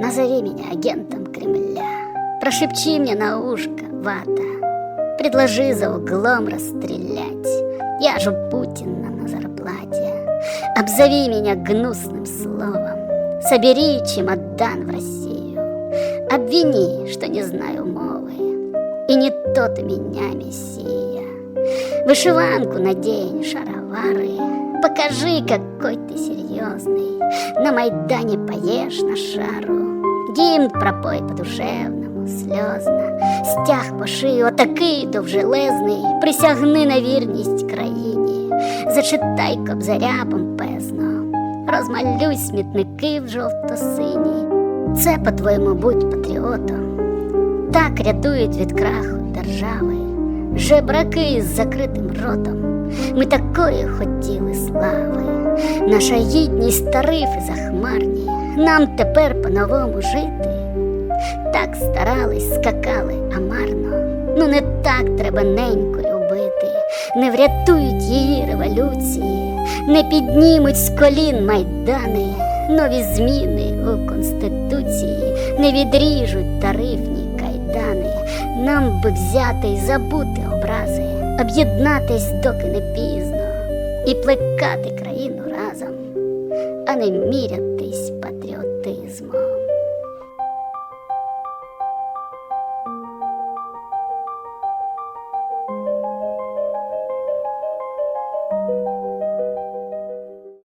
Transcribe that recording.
Назови меня агентом Кремля. Прошепчи мне на ушко, вата. Предложи за углом расстрелять. Я же Путина на зарплате. Обзови меня гнусным словом. Собери чемодан в Россию. Обвини, что не знаю мовы. И не тот меня мессия. Вышиванку надень, шаровары. Покажи, какой ты серьезный. На Майдане поешь на шару. Гімн пропой по-душевному, сльозно. Стяг поши, отакий довжелезний. Присягни на вірність країні. Зачитай кобзаря помпезно. Розмалюй смітники в жовто-сині. Це, по-твоєму, будь патріотом. Так рятують від краху держави, жебраки з закритим ротом. Ми такої хотіли слави. Наша гідність тарифи захмарні. Нам тепер по-новому жити. Так старались, скакали, а марно. Ну не так треба неньку любити. Не врятують її революції, не піднімуть з колін майдани, нові зміни у конституції, не відріжуть тарифні кайдани. Нам би взяти і забути образи, об'єднатись, доки не пізно, і плекати країну разом, а не мірятись патріотизмом.